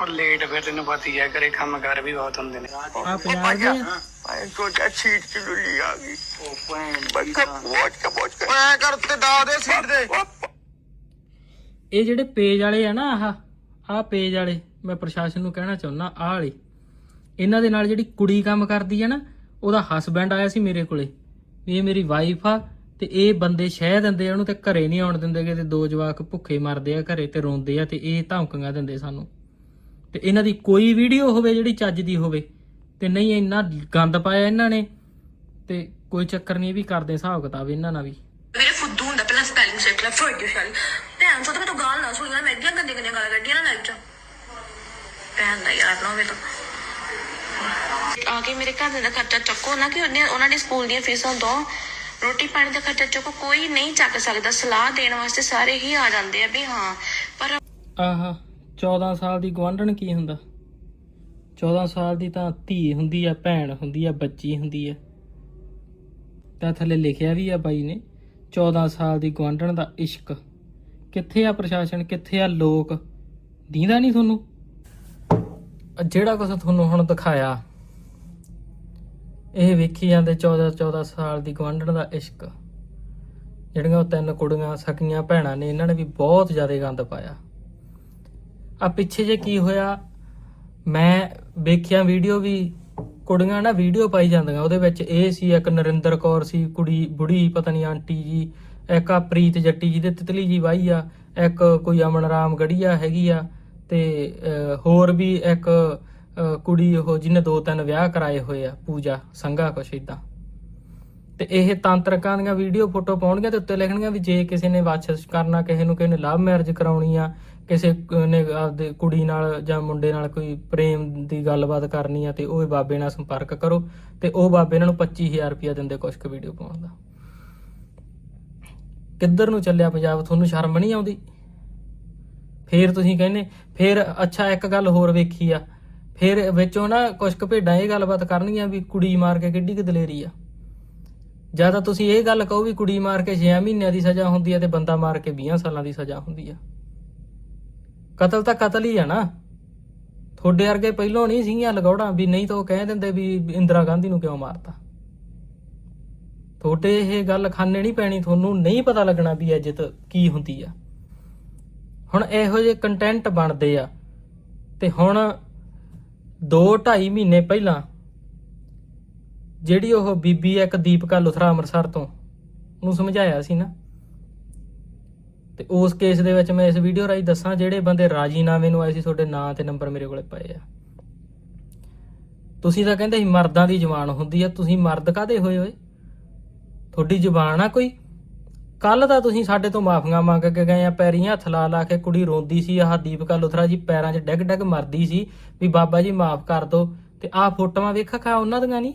ਉਹ ਲੇਟ ਫਿਰ ਤੈਨੂੰ ਪਤਾ ਹੀ ਆ ਕਰੇ ਕੰਮ ਕਰ ਵੀ ਬਹੁਤ ਹੁੰਦੇ ਨੇ। ਆ ਪੰਜਾਬ ਦੇ ਆ? ਮੈਂ ਸੋਚਿਆ ਸੀਟ ਚ ਲੁੱਲੀ ਆ ਗਈ। ਉਹ ਭੈਣ ਬੰਦਾ ਪਹੁੰਚ ਕੇ ਪਹੁੰਚ ਕੇ। ਐ ਕਰ ਤੇ ਦਾ ਦੇ ਸੀਟ ਦੇ ਇਹ ਜਿਹੜੇ ਪੇਜ ਵਾਲੇ ਆ ਨਾ ਆਹ ਆਹ ਪੇਜ ਵਾਲੇ ਮੈਂ ਪ੍ਰਸ਼ਾਸਨ ਨੂੰ ਕਹਿਣਾ ਚਾਹੁੰਦਾ ਆਹ ਵਾਲੇ। ਇਹਨਾਂ ਦੇ ਨਾਲ ਜਿਹੜੀ ਕੁੜੀ ਕੰਮ ਕਰਦੀ ਆ ਨਾ ਉਹਦਾ ਹਸਬੈਂਡ ਆਇਆ ਸੀ ਮੇਰੇ ਕੋਲੇ। ਵੀ ਇਹ ਮੇਰੀ ਵਾਈਫ ਆ ਤੇ ਇਹ ਬੰਦੇ ਸ਼ਹਿ ਦਿੰਦੇ ਆ ਉਹਨੂੰ ਤੇ ਘਰੇ ਨਹੀਂ ਆਉਣ ਦਿੰਦੇ ਕਿ ਤੇ ਦੋ ਜਵਾਕ ਭੁੱਖੇ ਮਰਦੇ ਆ ਘਰੇ ਤੇ ਰੋਂਦੇ ਆ ਤੇ ਇਹ ਧਮਕੀਆਂ ਦਿੰਦੇ ਸਾਨੂੰ। ਤੇ ਇਹਨਾਂ ਦੀ ਕੋਈ ਵੀਡੀਓ ਹੋਵੇ ਜਿਹੜੀ ਚੱਜ ਦੀ ਹੋਵੇ ਤੇ ਨਹੀਂ ਇੰਨਾ ਗੰਦ ਪਾਇਆ ਇਹਨਾਂ ਨੇ ਤੇ ਕੋਈ ਚੱਕਰ ਨਹੀਂ ਇਹ ਵੀ ਕਰਦੇ ਹਿਸਾਬ ਕਿਤਾਬ ਇਹਨਾਂ ਨਾਲ ਵੀ। ਵੀਰੇ ਫੁੱਦੂ ਹੁੰਦਾ ਪਹਿਲਾਂ ਸਪੈਲਿੰਗ ਸਿੱਖ ਲੈ ਫੋਰ ਸ਼ਾਲੀ ਭੈਣ ਚੋਦ ਮੈਂ ਤੂੰ ਗਾਲ ਨਾ ਸੁਣੀ ਮੈਂ ਦੀਆਂ ਗੰਦੀਆਂ ਗੰਦੀਆਂ ਗਾਲਾਂ ਕੱਢੀਆਂ ਨਾ ਲਾਈਵ ਚ। ਭੈਣ ਦਾ ਯਾਰ ਨਾ ਹੋਵੇ ਤਾਂ। ਆ ਕੇ ਮੇਰੇ ਘਰ ਦਾ ਖਰਚਾ ਚੱਕੋ ਨਾ ਕਿ ਉਹਨੇ ਉਹਨਾਂ ਨੇ ਸਕੂਲ ਦੀਆਂ ਫੀਸਾਂ ਦੋ। ਰੋਟੀ ਪਾਣੀ ਦਾ ਖਰਚਾ ਚੱਕੋ ਕੋਈ ਨਹੀਂ ਚੱਕ ਸਕਦਾ। ਸਲਾਹ ਦੇਣ ਵਾਸਤੇ ਸਾਰੇ ਹੀ ਆ ਜਾਂਦੇ ਆ ਵੀ ਹਾਂ ਪਰ ਆਹ। 14 ਸਾਲ ਦੀ ਗਵਾਂਢਣ ਕੀ ਹੁੰਦਾ? 14 ਸਾਲ ਦੀ ਤਾਂ ਧੀ ਹੁੰਦੀ ਆ, ਭੈਣ ਹੁੰਦੀ ਆ, ਬੱਚੀ ਹੁੰਦੀ ਆ। ਤਾਂ ਥੱਲੇ ਲਿਖਿਆ ਵੀ ਆ ਬਾਈ ਨੇ 14 ਸਾਲ ਦੀ ਗਵਾਂਢਣ ਦਾ ਇਸ਼ਕ। ਕਿੱਥੇ ਆ ਪ੍ਰਸ਼ਾਸਨ? ਕਿੱਥੇ ਆ ਲੋਕ? ਦੀਂਦਾ ਨਹੀਂ ਤੁਹਾਨੂੰ? ਜਿਹੜਾ ਕੁਝ ਤੁਹਾਨੂੰ ਹੁਣ ਦਿਖਾਇਆ, ਇਹ ਵੇਖੀ ਜਾਂਦੇ 14 14 ਸਾਲ ਦੀ ਗਵਾਂਢਣ ਦਾ ਇਸ਼ਕ। ਜਿਹੜੀਆਂ ਉਹ ਤਿੰਨ ਕੁੜੀਆਂ, ਸਕੀਆਂ, ਭੈਣਾਂ ਨੇ, ਇਹਨਾਂ ਨੇ ਵੀ ਬਹੁਤ ਜ਼ਿਆਦਾ ਗੰਦ ਪਾਇਆ। ਆ ਪਿੱਛੇ ਜੇ ਕੀ ਹੋਇਆ, ਮੈਂ ਵੇਖਿਆ ਵੀਡੀਓ ਵੀ, ਕੁੜੀਆਂ ਨਾ ਵੀਡੀਓ ਪਾਈ ਜਾਂਦੀਆਂ, ਉਹਦੇ ਵਿੱਚ ਇਹ ਸੀ, ਇੱਕ ਨਰਿੰਦਰ ਕੌਰ ਸੀ, ਕੁੜੀ ਬੁੜੀ, ਪਤਾ ਨਹੀਂ ਆਂਟੀ ਜੀ, ਇੱਕ ਆ ਪ੍ਰੀਤ ਜੱਟੀ ਜੀ ਦੇ ਤਿਤਲੀ ਜੀ ਵਾਈ ਆ, ਇੱਕ ਕੋਈ ਅਮਨ ਰਾਮ ਗੜੀਆ ਹੈਗੀ ਆ, ਤੇ ਹੋਰ ਵੀ ਇੱਕ ਕੁੜੀ ਉਹ ਜਿਹਨੇ ਦੋ ਤਿੰਨ ਵਿਆਹ ਕਰਾਏ ਹੋਏ ਆ, ਪੂਜਾ, ਸੰਘਾ ਕੁਛ ਇਦਾਂ ਤੇ ਇਹ ਤਾਂਤਰਿਕਾਂ ਦੀਆਂ ਵੀਡੀਓ ਫੋਟੋ ਪਾਉਣਗੀਆਂ ਤੇ ਉੱਤੇ ਲਿਖਣਗੀਆਂ ਵੀ ਜੇ ਕਿਸੇ ਨੇ ਵਾਚਸ ਕਰਨਾ, ਕਿਸੇ ਨੂੰ ਕਿਸੇ ਨੇ ਲਵ ਮੈਰਿਜ ਕਰਾਉਣੀ ਆ ਕਿਸੇ ਨੇ ਆਪਦੇ ਕੁੜੀ ਨਾਲ ਜਾਂ ਮੁੰਡੇ ਨਾਲ ਕੋਈ ਪ੍ਰੇਮ ਦੀ ਗੱਲਬਾਤ ਕਰਨੀ ਆ ਤੇ ਉਹ ਬਾਬੇ ਨਾਲ ਸੰਪਰਕ ਕਰੋ ਤੇ ਉਹ ਬਾਬੇ ਇਹਨਾਂ ਨੂੰ 25000 ਰੁਪਇਆ ਦਿੰਦੇ ਕੁਛ ਕੁ ਵੀਡੀਓ ਪਾਉਣ ਦਾ। ਕਿੱਧਰ ਨੂੰ ਚੱਲਿਆ ਪੰਜਾਬ? ਤੁਹਾਨੂੰ ਸ਼ਰਮ ਨਹੀਂ ਆਉਂਦੀ? ਫੇਰ ਤੁਸੀਂ ਕਹਿੰਦੇ, ਫੇਰ ਅੱਛਾ ਇੱਕ ਗੱਲ ਹੋਰ ਵੇਖੀ ਆ, ਫੇਰ ਵਿੱਚੋਂ ਨਾ ਕੁਛ ਕੁ ਭੇਡਾਂ ਇਹ ਗੱਲਬਾਤ ਕਰਨਗੀਆਂ ਵੀ ਕੁੜੀ ਮਾਰ ਕੇ ਕਿੱਡੀ ਕੁ ਦਲੇਰੀ ਆ। ਜਾਂ ਤਾਂ ਤੁਸੀਂ ਇਹ ਗੱਲ ਕਹੋ ਵੀ ਕੁੜੀ ਮਾਰ ਕੇ 6 ਮਹੀਨਿਆਂ ਦੀ ਸਜ਼ਾ ਹੁੰਦੀ ਹੈ ਤੇ ਬੰਦਾ ਮਾਰ ਕੇ 20 ਸਾਲਾਂ ਦੀ ਸਜ਼ਾ ਹੁੰਦੀ ਆ। ਕਤਲ ਤਾਂ ਕਤਲ ਹੀ ਆ ਨਾ। ਤੁਹਾਡੇ ਵਰਗੇ ਪਹਿਲੋਂ ਨਹੀਂ ਸੀਗੀਆਂ ਲਗੌੜਾਂ ਵੀ ਨਹੀਂ ਤਾਂ ਉਹ ਕਹਿ ਦਿੰਦੇ ਵੀ ਇੰਦਰਾ ਗਾਂਧੀ ਨੂੰ ਕਿਉਂ ਮਾਰਤਾ। ਤੁਹਾਡੇ ਇਹ ਗੱਲ ਖਾਨੇ ਨਹੀਂ ਪੈਣੀ, ਤੁਹਾਨੂੰ ਨਹੀਂ ਪਤਾ ਲੱਗਣਾ ਵੀ ਇੱਜ਼ਤ ਕੀ ਹੁੰਦੀ ਆ। ਹੁਣ ਇਹੋ ਜਿਹੇ ਕੰਟੈਂਟ ਬਣਦੇ ਆ ਤੇ ਹੁਣ 2 2.5 ਮਹੀਨੇ ਪਹਿਲਾਂ ਜਿਹੜੀ ਉਹ ਬੀਬੀ ਇੱਕ ਦੀਪਕਾ ਲੁਥਰਾ ਅੰਮ੍ਰਿਤਸਰ ਤੋਂ ਉਹਨੂੰ ਸਮਝਾਇਆ ਸੀ ਨਾ। ਤੇ ਉਸ ਕੇਸ ਦੇ ਵਿੱਚ ਮੈਂ ਇਸ ਵੀਡੀਓ ਰਾਹੀਂ ਦੱਸਾਂ ਜਿਹੜੇ ਬੰਦੇ ਰਾਜੀਨਾਮੇ ਨੂੰ ਆਏ ਸੀ, ਤੁਹਾਡੇ ਨਾਂ ਤੇ ਨੰਬਰ ਮੇਰੇ ਕੋਲੇ ਪਏ ਆ। ਤੁਸੀਂ ਤਾਂ ਕਹਿੰਦੇ ਸੀ ਮਰਦਾਂ ਦੀ ਜ਼ੁਬਾਨ ਹੁੰਦੀ ਆ, ਤੁਸੀਂ ਮਰਦ ਕਾਦੇ ਹੋਏ ਹੋਏ? ਤੁਹਾਡੀ ਜ਼ੁਬਾਨ ਆ ਕੋਈ? ਕੱਲ ਤਾਂ ਤੁਸੀਂ ਸਾਡੇ ਤੋਂ ਮਾਫੀਆਂ ਮੰਗ ਕੇ ਗਏ ਆ, ਪੈਰੀਂ ਹੱਥ ਲਾ ਲਾ ਕੇ ਕੁੜੀ ਰੋਂਦੀ ਸੀ, ਆਹ ਦੀਪਕਾ ਲੁਥਰਾ ਜੀ ਪੈਰਾਂ 'ਚ ਡਿੱਗ ਡਿੱਗ ਮਰਦੀ ਸੀ ਵੀ ਬਾਬਾ ਜੀ ਮਾਫ ਕਰ ਦਿਓ ਤੇ ਆਹ ਫੋਟੋਆਂ ਵੇਖਾ ਖਾ ਉਹਨਾਂ ਦੀਆਂ ਨਹੀਂ?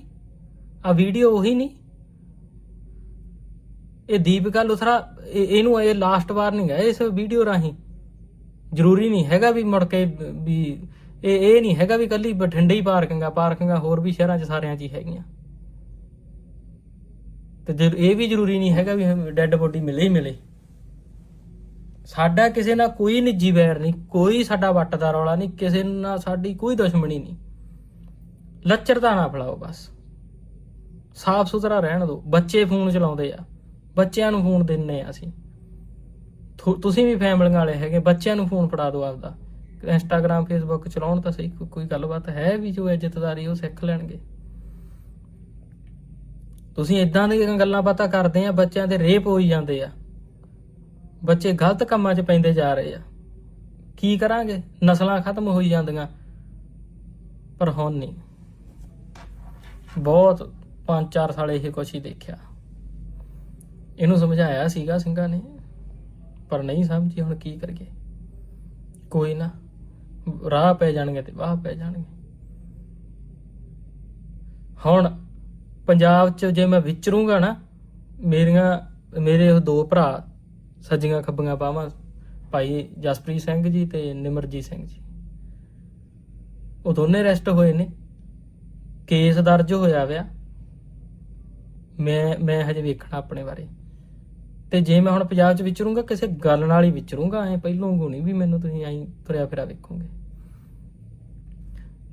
ਆ ਵੀਡੀਓ ਉਹੀ ਨਹੀਂ? ਇਹ ਦੀਪਿਕਾ ਲੁਥਰਾ, ਇਹ- ਇਹਨੂੰ ਇਹ ਲਾਸਟ ਵਾਰ ਨਹੀਂ ਹੈ ਇਸ ਵੀਡੀਓ ਰਾਹੀਂ। ਜ਼ਰੂਰੀ ਨਹੀਂ ਹੈਗਾ ਵੀ ਮੁੜ ਕੇ ਵੀ, ਇਹ ਇਹ ਨਹੀਂ ਹੈਗਾ ਵੀ ਕੱਲੀ ਬਠਿੰਡੇ ਹੀ ਪਾਰਕਿੰਗਾਂ ਪਾਰਕਿੰਗਾਂ ਹੋਰ ਵੀ ਸ਼ਹਿਰਾਂ 'ਚ ਸਾਰਿਆਂ 'ਚ ਹੀ ਹੈਗੀਆਂ। ਤੇ ਜੇ ਇਹ ਵੀ ਜ਼ਰੂਰੀ ਨਹੀਂ ਹੈਗਾ ਵੀ ਡੈੱਡ ਬੋਡੀ ਮਿਲੇ ਹੀ ਮਿਲੇ। ਸਾਡਾ ਕਿਸੇ ਨਾਲ ਕੋਈ ਨਿੱਜੀ ਵੈਰ ਨਹੀਂ, ਕੋਈ ਸਾਡਾ ਵੱਟ ਦਾ ਰੌਲਾ ਨਹੀਂ, ਕਿਸੇ ਨਾਲ ਸਾਡੀ ਕੋਈ ਦੁਸ਼ਮਣੀ ਨਹੀਂ। ਲੱਚਰਤਾ ਨਾ ਫਲਾਓ ਬਸ। ਸਾਫ਼ ਸੁਥਰਾ ਰਹਿਣ ਦਿਓ, ਬੱਚੇ ਫੋਨ ਚਲਾਉਂਦੇ ਆ। ਬੱਚਿਆਂ ਨੂੰ ਫੋਨ ਦਿੰਨੇ ਆ ਅਸੀਂ। ਤੁਸੀਂ ਵੀ ਫੈਮਲੀਆਂ ਵਾਲੇ ਹੈਗੇ, ਬੱਚਿਆਂ ਨੂੰ ਫੋਨ ਫੜਾ ਦਿਓ ਆਪਦਾ। ਇੰਸਟਾਗ੍ਰam ਫੇਸਬੁੱਕ ਚਲਾਉਣ ਤਾਂ ਸਹੀ ਕੋਈ ਗੱਲਬਾਤ ਹੈ ਵੀ ਜੋ ਇੱਜ਼ਤਦਾਰੀ ਉਹ ਸਿੱਖ ਲੈਣਗੇ। ਤੁਸੀਂ ਇਦਾਂ ਦੀਆਂ ਗੱਲਾਂ ਬਾਤਾਂ ਕਰਦੇ ਆ, ਬੱਚਿਆਂ ਦੇ ਰੇਪ ਹੋਈ ਜਾਂਦੇ ਆ। ਬੱਚੇ ਗਲਤ ਕੰਮਾਂ 'ਚ ਪੈਂਦੇ ਜਾ ਰਹੇ ਆ। ਕੀ ਕਰਾਂਗੇ? ਨਸਲਾਂ ਖਤਮ ਹੋਈ ਜਾਂਦੀਆਂ। ਪਰ ਹੁਣ ਨਹੀਂ। ਬਹੁਤ 5-4 ਸਾਲ ਇਹ ਕੁਛ ਹੀ ਦੇਖਿਆ। ਇਹਨੂੰ ਸਮਝਾਇਆ ਸੀਗਾ ਸਿੰਘਾਂ ਨੇ, ਪਰ ਨਹੀਂ ਸਮਝੀ, ਹੁਣ ਕੀ ਕਰੀਏ? ਕੋਈ ਨਾ, ਰਾਹ ਪੈ ਜਾਣਗੇ ਤੇ ਵਾਹ ਪੈ ਜਾਣਗੇ। ਹੁਣ ਪੰਜਾਬ 'ਚ ਜੇ ਮੈਂ ਵਿਚਰੂੰਗਾ ਨਾ, ਮੇਰੀਆਂ, ਮੇਰੇ ਉਹ ਦੋ ਭਰਾ ਸੱਜੀਆਂ ਖੱਬੀਆਂ ਬਾਹਾਂ ਭਾਈ ਜਸਪ੍ਰੀਤ ਸਿੰਘ ਜੀ ਤੇ ਨਿਮਰਜੀਤ ਸਿੰਘ ਜੀ, ਉਹ ਦੋਨੇ ਅਰੈਸਟ ਹੋਏ ਨੇ। ਕੇਸ ਦਰਜ ਹੋਇਆ ਵਿਆ ਮੈਂ ਮੈਂ ਹਜੇ ਵੇਖਣਾ ਆਪਣੇ ਬਾਰੇ। ਤੇ ਜੇ ਮੈਂ ਹੁਣ ਪੰਜਾਬ 'ਚ ਵਿਚਰੂੰਗਾ, ਕਿਸੇ ਗੱਲ ਨਾਲ ਹੀ ਵਿਚਰੂੰਗਾ, ਐ ਪਹਿਲੋਂ ਗੁਣੀ ਵੀ ਮੈਨੂੰ ਤੁਸੀਂ ਐਂ ਤੁਰਿਆ ਫਿਰਿਆ ਵੇਖੋਗੇ।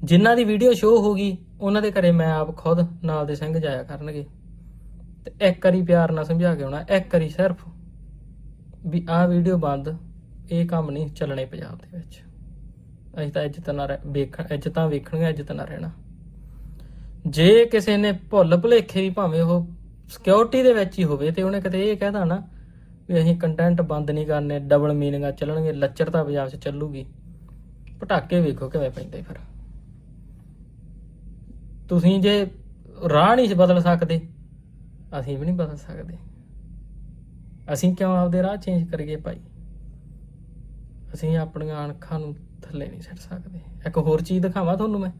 ਜਿਨ੍ਹਾਂ ਦੀ ਵੀਡੀਓ ਸ਼ੋਅ ਹੋ ਗਈ, ਉਹਨਾਂ ਦੇ ਘਰੇ ਮੈਂ ਆਪ ਖੁਦ ਨਾਲ ਦੇ ਸਿੰਘ ਜਾਇਆ ਕਰਨਗੇ। ਤੇ ਇੱਕ ਵਾਰੀ ਪਿਆਰ ਨਾਲ ਸਮਝਾ ਕੇ ਆਉਣਾ, ਇੱਕ ਵਾਰੀ ਸਿਰਫ ਵੀ ਆਹ ਵੀਡੀਓ ਬੰਦ, ਇਹ ਕੰਮ ਨਹੀਂ ਚੱਲਣੇ ਪੰਜਾਬ ਦੇ ਵਿੱਚ। ਅਸੀਂ ਤਾਂ ਇੱਜ਼ਤ ਨਾਲ ਰਹਿ- ਵੇਖਣ ਇੱਜ਼ਤਾਂ ਵੇਖਣੀਆਂ, ਇੱਜ਼ਤ ਨਾਲ ਰਹਿਣਾ। ਜੇ ਕਿਸੇ ਨੇ ਭੁੱਲ ਭੁਲੇਖੇ ਵੀ ਭਾਵੇਂ ਉਹ ਸਿਕਿਉਰਿਟੀ ਦੇ ਵਿੱਚ ਹੀ ਹੋਵੇ ਤੇ ਉਹਨੇ ਕਿਤੇ ਇਹ ਕਹਿਦਾ ਨਾ ਵੀ ਅਸੀਂ ਕੰਟੈਂਟ ਬੰਦ ਨਹੀਂ ਕਰਨੇ ਡਬਲ ਮੀਨਿੰਗਾਂ ਚੱਲਣਗੇ ਲੱਚਰਤਾ ਪੰਜਾਬ 'ਚ ਚੱਲੂਗੀ। ਪਟਾਕੇ ਵੇਖੋ ਕਿਵੇਂ ਪੈਂਦੇ ਫਿਰ। ਤੁਸੀਂ ਜੇ ਰਾਹ ਨਹੀਂ ਬਦਲ ਸਕਦੇ, ਅਸੀਂ ਵੀ ਨਹੀਂ ਬਦਲ ਸਕਦੇ। ਅਸੀਂ ਕਿਉਂ ਆਪਦੇ ਰਾਹ ਚੇਂਜ ਕਰੀਏ ਭਾਈ? ਅਸੀਂ ਆਪਣੀਆਂ ਅਣਖਾਂ ਨੂੰ ਥੱਲੇ ਨਹੀਂ ਛੱਡ ਸਕਦੇ। ਇੱਕ ਹੋਰ ਚੀਜ਼ ਦਿਖਾਵਾਂ ਤੁਹਾਨੂੰ ਮੈਂ।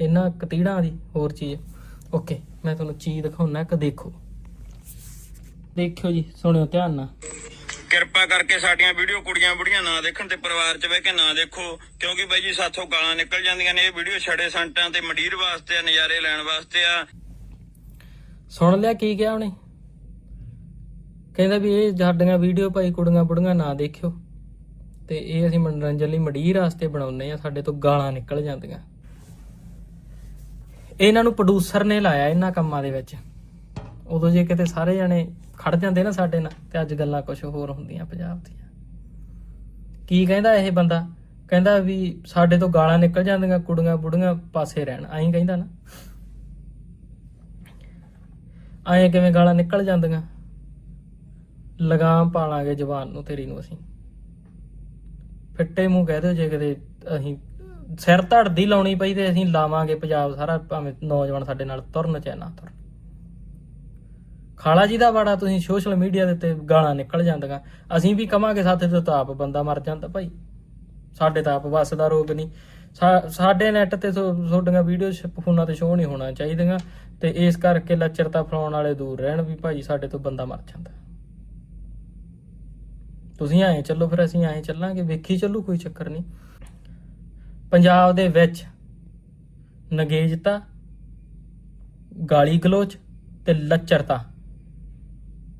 ਇਹਨਾਂ ਕਤੀੜਾਂ ਦੀ ਹੋਰ ਚੀਜ਼। ਓਕੇ ਮੈਂ ਤੁਹਾਨੂੰ ਚੀਜ਼ ਦਿਖਾਉਣਾ ਇੱਕ ਦੇਖੋ। ਦੇਖਿਓ ਜੀ ਸੁਣਿਓ ਧਿਆਨ ਨਾਲ। ਕਿਰਪਾ ਕਰਕੇ ਸਾਡੀਆਂ ਵੀਡੀਓ ਕੁੜੀਆਂ ਬੁੜੀਆਂ ਨਾ ਦੇਖਣ ਤੇ ਪਰਿਵਾਰ 'ਚ ਬਹਿ ਕੇ ਨਾ ਦੇਖੋ ਕਿਉਂਕਿ ਬਾਈ ਜੀ ਸਾਥੋਂ ਗਾਲਾਂ ਨਿਕਲ ਜਾਂਦੀਆਂ ਨੇ ਇਹ ਵੀਡੀਓ ਛੜੇ ਸੰਟਾਂ ਤੇ ਮੰਡੀਰ ਵਾਸਤੇ ਆ ਨਜ਼ਾਰੇ ਲੈਣ ਵਾਸਤੇ ਆ। ਸੁਣ ਲਿਆ ਕੀ ਕਿਹਾ ਉਹਨੇ? ਕਹਿੰਦਾ ਵੀ ਇਹ ਸਾਡੀਆਂ ਵੀਡੀਓ ਭਾਈ ਕੁੜੀਆਂ ਬੁੜੀਆਂ ਨਾ ਦੇਖਿਓ। ਤੇ ਇਹ ਅਸੀਂ ਮਨੋਰੰਜਨ ਲਈ ਮਡੀਰ ਵਾਸਤੇ ਬਣਾਉਂਦੇ ਆ ਸਾਡੇ ਤੋਂ ਗਾਲਾਂ ਨਿਕਲ ਜਾਂਦੀਆਂ। ਇਹਨਾਂ ਨੂੰ ਪ੍ਰੋਡਿਊਸਰ ਨੇ ਲਾਇਆ ਇਹਨਾਂ ਕੰਮਾਂ ਦੇ ਵਿੱਚ। ਉਦੋਂ ਜੇ ਕਿਤੇ ਸਾਰੇ ਜਣੇ ਖੜ ਜਾਂਦੇ ਨਾ ਸਾਡੇ ਨਾਲ, ਤੇ ਅੱਜ ਗੱਲਾਂ ਕੁਝ ਹੋਰ ਹੁੰਦੀਆਂ ਪੰਜਾਬ ਦੀਆਂ। ਕੀ ਕਹਿੰਦਾ ਇਹ ਬੰਦਾ? ਕਹਿੰਦਾ ਵੀ ਸਾਡੇ ਤੋਂ ਗਾਲਾਂ ਨਿਕਲ ਜਾਂਦੀਆਂ, ਕੁੜੀਆਂ ਬੁੜੀਆਂ ਪਾਸੇ ਰਹਿਣ। ਐਂ ਕਹਿੰਦਾ ਨਾ। ਐਂ ਕਿਵੇਂ ਗਾਲਾਂ ਨਿਕਲ ਜਾਂਦੀਆਂ? ਲਗਾਮ ਪਾਲਾਂਗੇ ਜਵਾਨ ਨੂੰ ਤੇਰੀ ਨੂੰ ਅਸੀਂ। ਫਿੱਟੇ ਮੂੰਹ ਕਹਿ ਦਿਓ ਜੇ ਕਿਤੇ ਅਸੀਂ ਸਿਰ ਧੜਦੀ ਲਾਉਣੀ ਪਈ ਤੇ ਅਸੀਂ ਲਾਵਾਂਗੇ ਪੰਜਾਬ ਸਾਰਾ, ਭਾਵੇਂ ਨੌਜਵਾਨ ਸਾਡੇ ਨਾਲ ਤੁਰਨ ਚਾਹੇ ਨਾ ਤੁਰਨ। ਖਾਲਾ ਜੀ ਦਾ ਵਾੜਾ ਤੁਸੀਂ ਸੋਸ਼ਲ ਮੀਡੀਆ ਦੇ ਉੱਤੇ ਗਾਲਾਂ ਨਿਕਲ ਜਾਂਦੀਆਂ। ਅਸੀਂ ਵੀ ਕਵਾਂਗੇ ਸਾਥੇ ਤੋਂ ਤਾਂ ਆਪ ਬੰਦਾ ਮਰ ਜਾਂਦਾ ਭਾਈ। ਸਾਡੇ ਤਾਂ ਆਪ ਵੱਸ ਦਾ ਰੋਗ ਨਹੀਂ। ਸਾ- ਸਾਡੇ ਨੈਟ ਤੇ ਥੋ- ਤੁਹਾਡੀਆਂ ਵੀਡੀਓ ਫੋਨਾਂ ਤੇ ਸ਼ੋਅ ਨਹੀਂ ਹੋਣਾ ਚਾਹੀਦੀਆਂ। ਤੇ ਇਸ ਕਰਕੇ ਲੱਚਰਤਾ ਫਲਾਉਣ ਵਾਲੇ ਦੂਰ ਰਹਿਣ ਵੀ ਭਾਈ, ਸਾਡੇ ਤੋਂ ਬੰਦਾ ਮਰ ਜਾਂਦਾ। ਤੁਸੀਂ ਆਏ ਚੱਲੋ ਫਿਰ, ਅਸੀਂ ਆਏ ਚੱਲਾਂਗੇ। ਵੇਖੀ ਚੱਲੂ, ਕੋਈ ਚੱਕਰ ਨਹੀਂ। ਪੰਜਾਬ ਦੇ ਵਿੱਚ ਨਗੇਜਤਾ ਗਾਲੀ ਗਲੋਚ ਤੇ ਲੱਚਰਤਾ।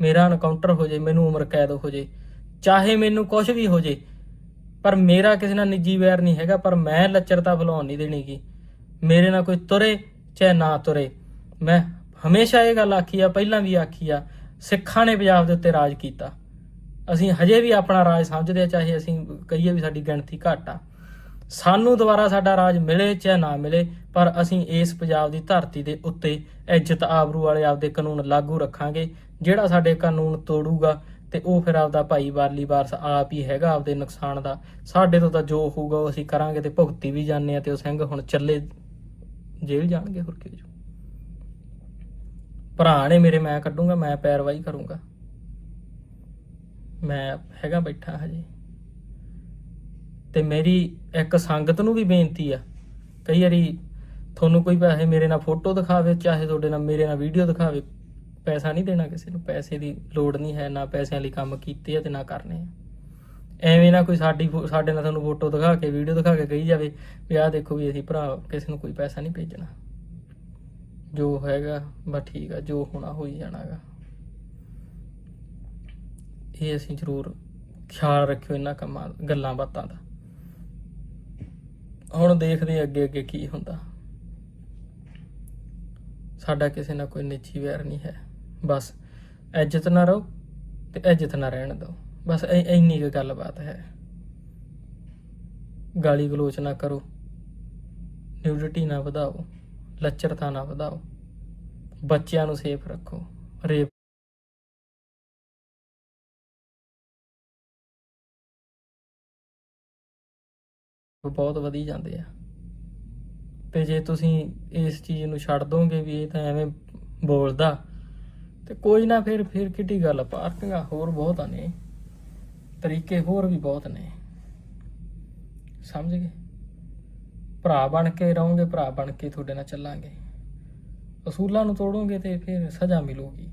ਮੇਰਾ ਐਨਕਾਊਂਟਰ ਹੋ ਜੇ, ਮੈਨੂੰ ਉਮਰ ਕੈਦ ਹੋ ਜੇ, ਚਾਹੇ ਮੈਨੂੰ ਕੁਝ ਵੀ ਹੋ ਜੇ, ਪਰ ਮੇਰਾ ਕਿਸੇ ਨਾਲ ਨਿੱਜੀ ਵੈਰ ਨਹੀਂ ਹੈਗਾ, ਪਰ ਮੈਂ ਲੱਚਰਤਾ ਫਲਾਉਣ ਨਹੀਂ ਦੇਣੀਗੀ ਮੇਰੇ ਨਾਲ ਕੋਈ ਤੁਰੇ ਚਾਹੇ ਨਾ ਤੁਰੇ। ਮੈਂ ਹਮੇਸ਼ਾ ਇਹ ਗੱਲ ਆਖੀ ਆ, ਪਹਿਲਾਂ ਵੀ ਆਖੀ ਆ, ਸਿੱਖਾਂ ਨੇ ਪੰਜਾਬ ਦੇ ਉੱਤੇ ਰਾਜ ਕੀਤਾ। ਅਸੀਂ ਹਜੇ ਵੀ ਆਪਣਾ ਰਾਜ ਸਮਝਦੇ ਆ, ਚਾਹੇ ਅਸੀਂ ਕਹੀਏ ਵੀ ਸਾਡੀ ਗਿਣਤੀ ਘੱਟ ਆ। ਸਾਨੂੰ ਦੁਬਾਰਾ ਸਾਡਾ ਰਾਜ ਮਿਲੇ ਚਾਹੇ ਨਾ ਮਿਲੇ, ਪਰ ਅਸੀਂ ਇਸ ਪੰਜਾਬ ਦੀ ਧਰਤੀ ਦੇ ਉੱਤੇ ਇੱਜ਼ਤ ਆਬਰੂ ਵਾਲੇ ਆਪਦੇ ਕਾਨੂੰਨ ਲਾਗੂ ਰੱਖਾਂਗੇ ਜਿਹੜਾ ਸਾਡੇ ਕਾਨੂੰਨ ਤੋੜੂਗਾ ਤੇ ਉਹ ਫਿਰ ਆਪਦਾ ਭਾਈ ਵਾਰਲੀ ਵਾਰਸ ਆਪ ਹੀ ਹੈਗਾ ਆਪਦੇ ਨੁਕਸਾਨ ਦਾ। ਸਾਡੇ ਤੋਂ ਤਾਂ ਜੋ ਹੋਊਗਾ ਉਹ ਅਸੀਂ ਕਰਾਂਗੇ ਤੇ ਭੁਗਤੀ ਵੀ ਜਾਂਦੇ ਆ ਤੇ ਉਹ ਸਿੰਘ ਹੁਣ ਚੱਲੇ ਜੇਲ੍ਹ ਜਾਣਗੇ, ਹੋਰ ਕੀ ਭਰਾ ਨੇ ਮੇਰੇ ਮੈਂ ਕੱਢੂੰਗਾ, ਮੈਂ ਪੈਰਵਾਈ ਕਰੂੰਗਾ। ਮੈਂ ਹੈਗਾ ਬੈਠਾ ਹਜੇ। ਤੇ ਮੇਰੀ ਇੱਕ ਸੰਗਤ ਨੂੰ ਵੀ ਬੇਨਤੀ ਆ, ਕਈ ਵਾਰੀ ਤੁਹਾਨੂੰ ਕੋਈ ਪੈਸੇ ਮੇਰੇ ਨਾਲ ਫੋਟੋ ਦਿਖਾਵੇ, ਚਾਹੇ ਤੁਹਾਡੇ ਨਾਲ ਮੇਰੇ ਨਾਲ ਵੀਡੀਓ ਦਿਖਾਵੇ ਪੈਸਾ ਨਹੀਂ ਦੇਣਾ ਕਿਸੇ ਨੂੰ, ਪੈਸੇ ਦੀ ਲੋੜ ਨਹੀਂ ਹੈ, ਨਾ ਪੈਸਿਆਂ ਲਈ ਕੰਮ ਕੀਤੇ ਆ ਤੇ ਨਾ ਕਰਨੇ ਆ। ਐਵੇਂ ਨਾ ਕੋਈ ਸਾਡੀ ਫੋ- ਸਾਡੇ ਨਾਲ ਤੁਹਾਨੂੰ ਫੋਟੋ ਦਿਖਾ ਕੇ, ਵੀਡੀਓ ਦਿਖਾ ਕੇ ਕਹੀ ਜਾਵੇ ਵੀ ਆਹ ਦੇਖੋ ਵੀ ਅਸੀਂ ਭਰਾ ਕਿਸੇ ਨੂੰ ਕੋਈ ਪੈਸਾ ਨਹੀਂ ਭੇਜਣਾ। ਜੋ ਹੈਗਾ, ਬਸ ਠੀਕ ਆ, ਜੋ ਹੋਣਾ ਹੋ ਹੀ ਜਾਣਾਗਾ। ਇਹ ਅਸੀਂ ਜ਼ਰੂਰ ਖਿਆਲ ਰੱਖਿਓ ਇਹਨਾਂ ਕੰਮਾਂ, ਗੱਲਾਂ ਬਾਤਾਂ ਦਾ। ਹੁਣ ਦੇਖਦੇ ਅੱਗੇ ਅੱਗੇ ਕੀ ਹੁੰਦਾ। ਸਾਡਾ ਕਿਸੇ ਨਾਲ ਕੋਈ ਨਿੱਜੀ ਵੈਰ ਨਹੀਂ ਹੈ। ਬਸ, ਇੱਜ਼ਤ ਨਾ ਰਹੋ ਤੇ ਇੱਜ਼ਤ ਨਾ ਰਹਿਣ ਦਿਓ। ਬਸ ਇੰਨੀ ਕੁ ਗੱਲਬਾਤ ਹੈ। ਗਾਲੀ ਗਲੋਚ ਨਾ ਕਰੋ। ਨਿਊਡਿਟੀ ਨਾ ਵਧਾਓ। ਲੱਚਰਤਾ ਨਾ ਵਧਾਓ। ਬੱਚਿਆਂ ਨੂੰ ਸੇਫ ਰੱਖੋ। ਰੇਪ ਬਹੁਤ ਵਧੀ ਜਾਂਦੇ ਆ। ਤੇ ਜੇ ਤੁਸੀਂ ਇਸ ਚੀਜ਼ ਨੂੰ ਛੱਡ ਦੋਗੇ ਵੀ ਇਹ ਤਾਂ ਐਵੇਂ ਬੋਲਦਾ ਤੇ ਕੋਈ ਨਾ ਫਿਰ ਫਿਰ ਕਿੱਡੀ ਗੱਲ ਪਾਰਕਿੰਗਾਂ ਹੋਰ ਬਹੁਤ ਨੇ। ਤਰੀਕੇ ਹੋਰ ਵੀ ਬਹੁਤ ਨੇ। ਸਮਝ ਗਏ? ਭਰਾ ਬਣ ਕੇ ਰਹੋਗੇ, ਭਰਾ ਬਣ ਕੇ ਤੁਹਾਡੇ ਨਾਲ ਚੱਲਾਂਗੇ। ਅਸੂਲਾਂ ਨੂੰ ਤੋੜੋਗੇ ਤੇ ਫਿਰ ਸਜ਼ਾ ਮਿਲੂਗੀ।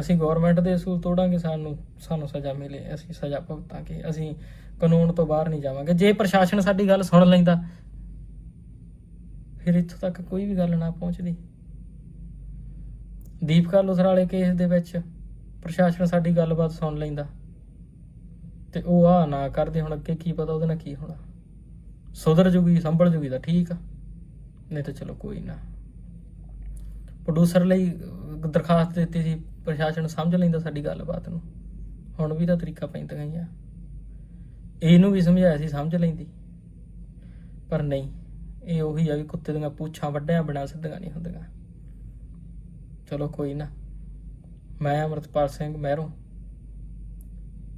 ਅਸੀਂ ਗਵਰਨਮੈਂਟ ਦੇ ਅਸੂਲ ਤੋੜਾਂਗੇ, ਸਾਨੂੰ ਸਾਨੂੰ ਸਜ਼ਾ ਮਿਲੇ, ਅਸੀਂ ਸਜ਼ਾ ਭੁਗਤਾਂਗੇ, ਅਸੀਂ ਕਾਨੂੰਨ ਤੋਂ ਬਾਹਰ ਨਹੀਂ ਜਾਵਾਂਗੇ। ਜੇ ਪ੍ਰਸ਼ਾਸਨ ਸਾਡੀ ਗੱਲ ਸੁਣ ਲੈਂਦਾ, ਫਿਰ ਇੱਥੋਂ ਤੱਕ ਕੋਈ ਵੀ ਗੱਲ ਨਾ ਪਹੁੰਚਦੀ। ਦੀਪ ਕਾਲੋਸਰ ਵਾਲੇ ਕੇਸ ਦੇ ਵਿੱਚ ਪ੍ਰਸ਼ਾਸਨ ਸਾਡੀ ਗੱਲਬਾਤ ਸੁਣ ਲੈਂਦਾ। ਤੇ ਉਹ ਆ ਨਾ ਕਰਦੇ, ਹੁਣ ਅੱਗੇ ਕੀ ਪਤਾ ਉਹਦੇ ਨਾਲ ਕੀ ਹੋਣਾ। ਸੁਧਰ ਜੂਗੀ, ਸੰਭਲ ਜੂਗੀ ਤਾਂ ਠੀਕ ਆ। ਨਹੀਂ ਤਾਂ ਚਲੋ ਕੋਈ ਨਾ। ਪ੍ਰੋਡਿਊਸਰ ਲਈ ਦਰਖਾਸਤ ਦਿੱਤੀ ਸੀ, ਪ੍ਰਸ਼ਾਸਨ ਸਮਝ ਲੈਂਦਾ ਸਾਡੀ ਗੱਲਬਾਤ ਨੂੰ। ਹੁਣ ਵੀ ਤਾਂ ਤਰੀਕਾ ਪੈਂਦਾ ਹੀ ਆ। ਇਹਨੂੰ ਵੀ ਸਮਝਾਇਆ ਸੀ, ਸਮਝ ਲੈਂਦੀ। ਪਰ ਨਹੀਂ, ਇਹ ਉਹੀ ਆ ਵੀ ਕੁੱਤੇ ਦੀਆਂ ਪੂਛਾਂ ਵੱਡਿਆਂ ਬਣਾ ਸਿੱਧੀਆਂ ਨਹੀਂ ਹੁੰਦੀਆਂ। ਚਲੋ ਕੋਈ ਨਾ। ਮੈਂ ਅਮਰਤਪਾਲ ਸਿੰਘ ਮਹਿਰੋਂ।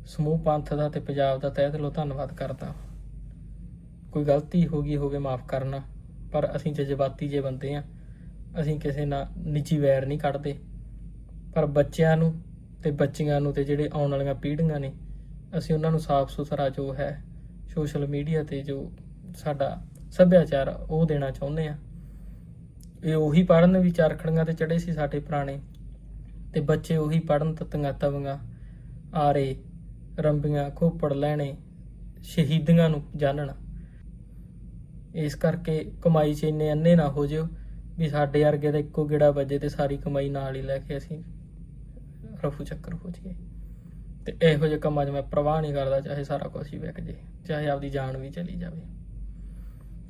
ਸਮੂਹ ਪੰਥ ਦਾ ਤੇ ਪੰਜਾਬ ਦਾ ਤਹਿ ਦਿਲੋਂ ਧੰਨਵਾਦ ਕਰਦਾ ਕੋਈ ਗਲਤੀ ਹੋ ਗਈ ਹੋਵੇ ਮਾਫ ਕਰਨਾ ਪਰ ਅਸੀਂ ਜਜ਼ਬਾਤੀ ਜੇ ਬੰਦੇ ਆ ਅਸੀਂ ਕਿਸੇ ਨਾਲ ਨਿੱਜੀ ਵੈਰ ਨਹੀਂ ਕੱਢਦੇ। ਪਰ ਬੱਚਿਆਂ ਨੂੰ ਤੇ ਬੱਚੀਆਂ ਨੂੰ ਤੇ ਜਿਹੜੇ ਆਉਣ ਵਾਲੀਆਂ ਪੀੜ੍ਹੀਆਂ ਨੇ ਅਸੀਂ ਉਹਨਾਂ ਨੂੰ ਸਾਫ਼ ਸੁਥਰਾ ਜੋ ਹੈ ਸੋਸ਼ਲ ਮੀਡੀਆ ਤੇ ਜੋ ਸਾਡਾ ਸੱਭਿਆਚਾਰ ਆ, ਉਹ ਦੇਣਾ ਚਾਹੁੰਦੇ ਆ ਇਹ ਉਹੀ ਪੜਨ ਵੀ ਚਰਖੜੀਆਂ ਤੇ ਚੜੇ ਸੀ ਸਾਡੇ ਪੁਰਾਣੇ। ਤੇ ਬੱਚੇ ਉਹੀ ਪੜਨ ਤਤੀਆਂ ਤਵੀਆਂ ਆਰੇ, ਰੰਬੀਆਂ, ਖੋਪੜ ਲੈਣੇ, ਸ਼ਹੀਦੀਆਂ ਨੂੰ ਜਾਣਨ ਇਸ ਕਰਕੇ ਕਮਾਈ 'ਚ ਇੰਨੇ ਅੰਨੇ ਨਾ ਹੋ ਜਿਓ ਵੀ ਸਾਡੇ ਵਰਗੇ ਦਾ ਇੱਕੋ ਗੇੜਾ ਵੱਜੇ ਤੇ ਸਾਰੀ ਕਮਾਈ ਨਾਲ ਹੀ ਲੈ ਕੇ ਅਸੀਂ ਰਫੂ ਚੱਕਰ ਹੋ ਜਾਈਏ। ਤੇ ਇਹੋ ਜਿਹੇ ਕੰਮਾਂ 'ਚ ਮੈਂ ਪ੍ਰਵਾਹ ਨਹੀਂ ਕਰਦਾ, ਚਾਹੇ ਸਾਰਾ ਕੁਝ ਹੀ ਵਿਕ ਜੇ, ਚਾਹੇ ਆਪਦੀ ਜਾਨ ਵੀ ਚਲੀ ਜਾਵੇ।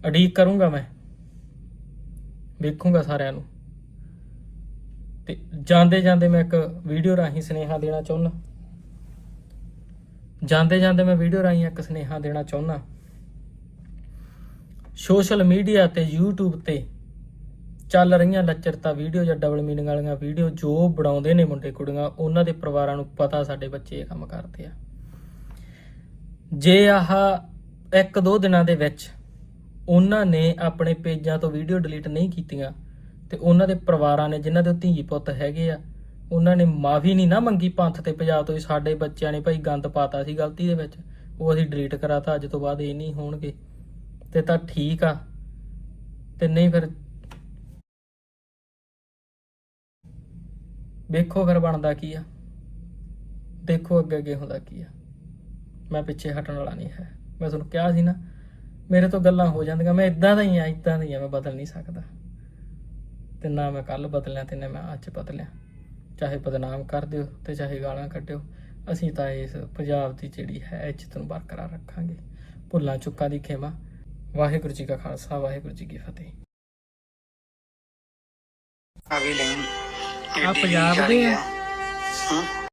ਅਡੀਕ ਕਰੂੰਗਾ ਮੈਂ। ਵੇਖੂੰਗਾ ਸਾਰਿਆਂ ਨੂੰ। ਤੇ ਜਾਂਦੇ ਜਾਂਦੇ ਮੈਂ ਇੱਕ ਵੀਡੀਓ ਰਾਹੀਂ ਸੁਨੇਹਾ ਦੇਣਾ ਚਾਹੁੰਦਾ ਜਾਂਦੇ ਜਾਂਦੇ ਮੈਂ ਵੀਡੀਓ ਰਾਹੀਂ ਇੱਕ ਸੁਨੇਹਾ ਦੇਣਾ ਚਾਹੁੰਦਾ ਸੋਸ਼ਲ ਮੀਡੀਆ ਤੇ YouTube ਤੇ ਚੱਲ ਰਹੀਆਂ ਲੱਚਰਤਾ ਵੀਡੀਓ ਜਾਂ ਡਬਲ ਮੀਨਿੰਗ ਵਾਲੀਆਂ ਵੀਡੀਓ ਜੋ ਬਣਾਉਂਦੇ ਨੇ ਮੁੰਡੇ ਕੁੜੀਆਂ, ਉਹਨਾਂ ਦੇ ਪਰਿਵਾਰਾਂ ਨੂੰ ਪਤਾ ਸਾਡੇ ਬੱਚੇ ਇਹ ਕੰਮ ਕਰਦੇ ਆ। ਜੇ ਆਹ ਇੱਕ ਦੋ ਦਿਨਾਂ ਦੇ ਵਿੱਚ ਉਹਨਾਂ ਨੇ ਆਪਣੇ ਪੇਜਾਂ ਤੋਂ ਵੀਡੀਓ ਡਿਲੀਟ ਨਹੀਂ ਕੀਤੀਆਂ ਤੇ ਉਹਨਾਂ ਦੇ ਪਰਿਵਾਰਾਂ ਨੇ ਜਿਨ੍ਹਾਂ ਦੇ ਧੀ ਪੁੱਤ ਹੈਗੇ ਆ, ਉਹਨਾਂ ਨੇ ਮਾਫੀ ਨਹੀਂ ਨਾ ਮੰਗੀ ਪੰਥ ਤੇ ਪੰਜਾਬ ਤੋਂ ਸਾਡੇ ਬੱਚਿਆਂ ਨੇ ਭਾਈ ਗੰਦ ਪਾਤਾ ਸੀ ਗਲਤੀ ਦੇ ਵਿੱਚ, ਉਹ ਅਸੀਂ ਡਿਲੀਟ ਕਰਾਤਾ, ਅੱਜ ਤੋਂ ਬਾਅਦ ਇਹ ਨਹੀਂ ਹੋਣਗੇ। ਤੇ ਤਾਂ ਠੀਕ ਆ। ਤੇ ਨਹੀਂ ਫਿਰ ਵੇਖੋ ਫਿਰ ਬਣਦਾ ਕੀ ਆ। ਦੇਖੋ ਅੱਗੇ ਅੱਗੇ ਹੁੰਦਾ ਕੀ ਆ। ਮੈਂ ਪਿੱਛੇ ਹਟਣ ਵਾਲਾ ਨਹੀਂ ਹੈ। ਮੈਂ ਤੁਹਾਨੂੰ ਕਿਹਾ ਸੀ ਨਾ ਮੇਰੇ ਤੋਂ ਗੱਲਾਂ ਹੋ ਜਾਂਦੀਆਂ ਮੈਂ ਇਦਾਂ ਦਾ ਹੀ ਆ ਇਦਾਂ ਦਾ ਹੀ ਆ ਮੈਂ ਬਦਲ ਨਹੀਂ ਸਕਦਾ। ਤੇ ਨਾ ਮੈਂ ਕੱਲ ਬਦਲਿਆ ਤੇ ਨਾ ਮੈਂ ਅੱਜ ਬਦਲਿਆ। ਚਾਹੇ ਬਦਨਾਮ ਕਰ ਦਿਓ ਤੇ ਚਾਹੇ ਗਾਲਾਂ ਕੱਢਿਓ ਅਸੀਂ ਤਾਂ ਇਸ ਪੰਜਾਬ ਦੀ ਜਿਹੜੀ ਹੈ ਇੱਜ਼ਤ ਨੂੰ ਬਰਕਰਾਰ ਰੱਖਾਂਗੇ। ਭੁੱਲਾਂ ਚੁੱਕਾਂ ਦੀ ਖੇਮਾ। ਵਾਹਿਗੁਰੂ ਜੀ ਕਾ ਖਾਲਸਾ ਵਾਹਿਗੁਰੂ ਜੀ ਕੀ ਫਤਿਹ। ਆ ਪੰਜਾਬ ਦੇ ਆ। ਹਾਂ?